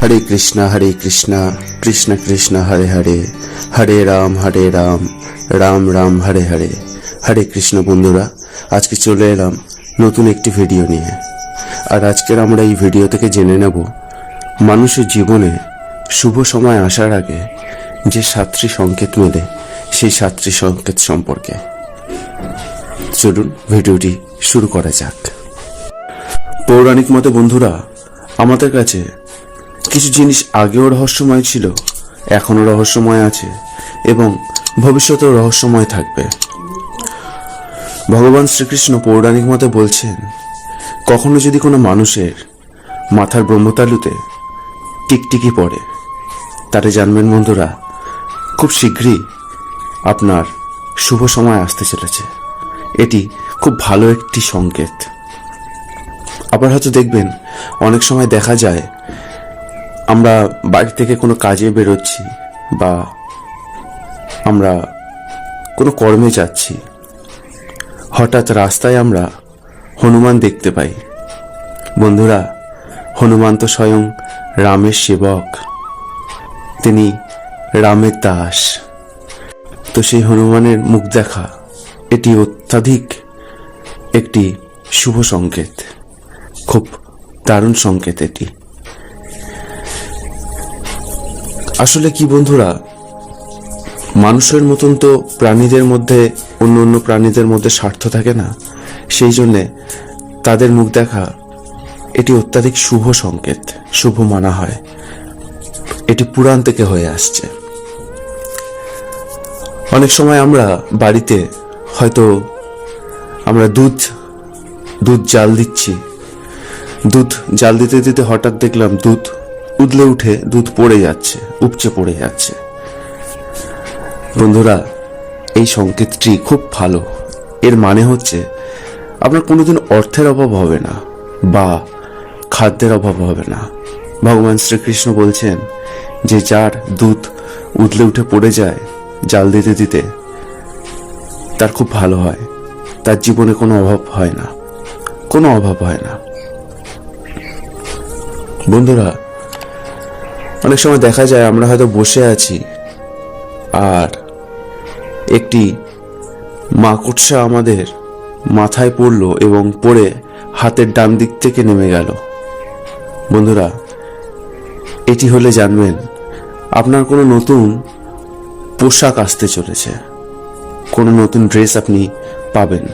হরে কৃষ্ণ হরে কৃষ্ণ কৃষ্ণ কৃষ্ণ, হরে হরে হরে রাম হরে রাম রাম রাম, হরে হরে। হরে কৃষ্ণ বন্ধুরা, আজকে চলে এলাম নতুন একটি ভিডিও নিয়ে। আর আজকের আমরা এই ভিডিও থেকে জেনে নেব মানুষের জীবনে শুভ সময় আসার আগে যে সাতটি সংকেত মেলে, সেই সাতটি সংকেত সম্পর্কে। চলুন ভিডিওটি শুরু করা যাক। পৌরাণিক মতে বন্ধুরা, আমাদের কাছে কিছু জিনিস আগেও রহস্যময় ছিল, এখনও রহস্যময় আছে এবং ভবিষ্যতেও রহস্যময় থাকবে। ভগবান শ্রীকৃষ্ণ পৌরাণিক মতে বলছেন, কখনো যদি কোনো মানুষের মাথার ব্রহ্মতালুতে টিকটিকি পড়ে তারে জানবেন বন্ধুরা, খুব শীঘ্রই আপনার শুভ সময় আসতে চলেছে। এটি খুব ভালো একটি সংকেত। আবার হয়তো দেখবেন, অনেক সময় দেখা যায় আমরা বাড়ি থেকে কোনো কাজে বেরোচ্ছি বা আমরা কোনো কর্মে যাচ্ছি। হঠাৎ রাস্তায় আমরা হনুমান দেখতে পাই। বন্ধুরা, হনুমান তো স্বয়ং রামের সেবক। তিনি রামের দাস। তো সেই হনুমানের মুখ দেখা, এটি অত্যাধিক একটি শুভ সংকেত। খুব দারুণ সংকেত এটি। আসলে কি বন্ধুরা? মানুষের মতন তো প্রাণীদের মধ্যে, অন্য অন্য প্রাণীদের মধ্যে স্বার্থ থাকে না। সেই জন্যে তাদের মুখ দেখা, এটি অত্যাধিক শুভ সংকেত, শুভ মানা হয়। এটি পুরাণ থেকে হয়ে আসছে। অনেক সময় আমরা বাড়িতে হয়তো আমরা দুধ দুধ জাল দিচ্ছি। দুধ জাল দিতে দিতে হঠাৎ দেখলাম দুধ উদলে উঠে দুধ পড়ে যাচ্ছে, উপচে পড়ে যাচ্ছে। বন্ধুরা, এই সংকেতটি খুব ভালো। এর মানে হচ্ছে, আপনার কোনোদিন অর্থের অভাব হবে না, বা খাদ্যের অভাব হবে না। ভগবান শ্রীকৃষ্ণ বলছেন যে যার দুধ উদলে উঠে পড়ে যায়, জাল দিতে দিতে, তার খুব ভালো হয়। তার জীবনে কোনো অভাব হয় না। কোনো অভাব হয় না। বন্ধুরা অনেক সময় দেখা যায় আমরা হয়তো বসে আছি, আর একটি মাকড়সা আমাদের মাথায় পড়ল এবং পড়ে হাতের ডান দিক থেকে নেমে গেল। বন্ধুরা, এটি হলে জানবেন, আপনার কোনো নতুন পোশাক আসতে চলেছে, কোনো নতুন ড্রেস আপনি পাবেন।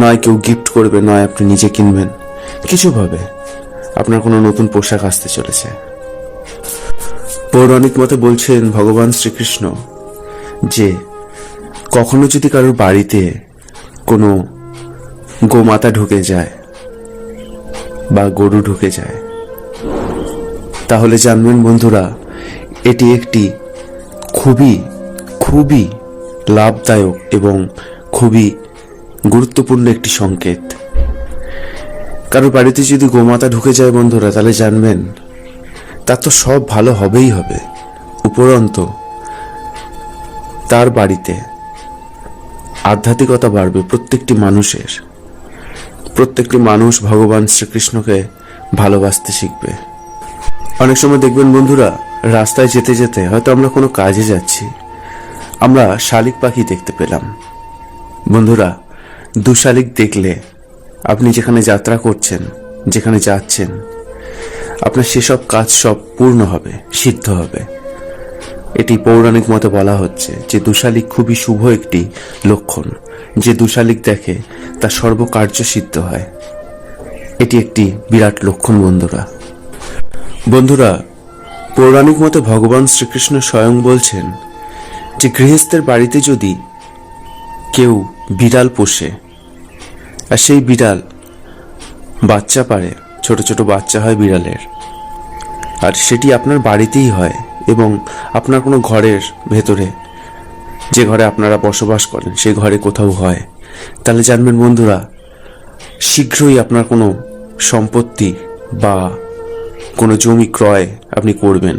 নয় কেউ গিফট করবে, নয় আপনি নিজে কিনবেন। কিছুভাবে আপনার কোনো নতুন পোশাক আসতে চলেছে। পৌরাণিক মতে বলছেন ভগবান শ্রীকৃষ্ণ যে, কখনো যদি কারোর বাড়িতে কোনো গোমাতা ঢুকে যায় বা গরু ঢুকে যায়, তাহলে জানবেন বন্ধুরা, এটি একটি খুবই খুবই লাভদায়ক এবং খুবই গুরুত্বপূর্ণ একটি সংকেত। কারোর বাড়িতে যদি গোমাতা ঢুকে যায় বন্ধুরা, তাহলে জানবেন তার তো সব ভালো হবেই হবে, উপরন্ত তার বাড়িতে। আধ্যাত্মিকতা বাড়বে প্রত্যেকটি মানুষের। প্রত্যেকটি মানুষ ভগবান শ্রীকৃষ্ণকে ভালোবাসতে শিখবে। অনেক সময় দেখবেন বন্ধুরা, রাস্তায় যেতে যেতে হয়তো আমরা কোনো কাজে যাচ্ছি, আমরা শালিক পাখি দেখতে পেলাম। বন্ধুরা দু শালিক দেখলে আপনি যেখানে যাত্রা করছেন, যেখানে যাচ্ছেন আপনার সেসব কাজ সব পূর্ণ হবে, সিদ্ধ হবে। এটি পৌরাণিক মতে বলা হচ্ছে যে দুশালিক খুবই শুভ একটি লক্ষণ। যে দুশালিক দেখে তার সর্বকার্য সিদ্ধ হয়। এটি একটি বিরাট লক্ষণ, বন্ধুরা। বন্ধুরা, পৌরাণিক মতে ভগবান শ্রীকৃষ্ণ স্বয়ং বলছেন যে গৃহস্থের বাড়িতে যদি কেউ বিড়াল পোষে, আর সেই বিড়াল বাচ্চা পারে ছোট ছোট বাচ্চা হয় বিড়ালের। আর সেটি আপনার বাড়িতেই হয় এবং আপনার কোনো ঘরের ভেতরে যে ঘরে আপনারা বসবাস করেন, সেই ঘরে কোথাও হয়। তাহলে জানবেন বন্ধুরা, শীঘ্রই আপনার কোনো সম্পত্তি বা কোনো জমি ক্রয় আপনি করবেন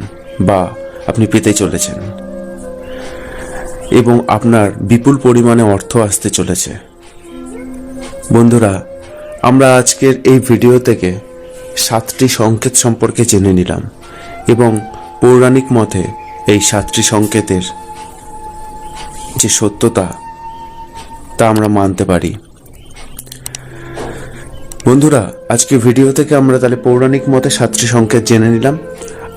বা আপনি পেতে চলেছেন এবং আপনার বিপুল পরিমাণে অর্থ আসতে চলেছে। বন্ধুরা, আমরা আজকের এই ভিডিও থেকে সাতটি সংকেত সম্পর্কে জেনে নিলাম এবং পৌরাণিক মতে এই সাতটি সংকেতের যে সত্যতা, তা আমরা মানতে পারি। বন্ধুরা আজকে ভিডিও থেকে আমরা তাহলে পৌরাণিক মতে সাতটি সংকেত জেনে নিলাম।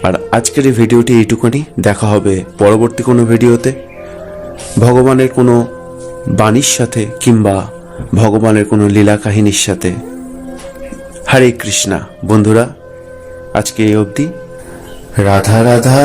আর আজকের এই ভিডিওটি এইটুকুনি। দেখা হবে পরবর্তী কোনো ভিডিওতে। ভগবানের কোনো বাণীর সাথে কিংবা ভগবানের কোনো লীলা কাহিনীর সাথে। হরে কৃষ্ণা। বন্ধুরা আজকে এই অবধি। রাধা রাধা।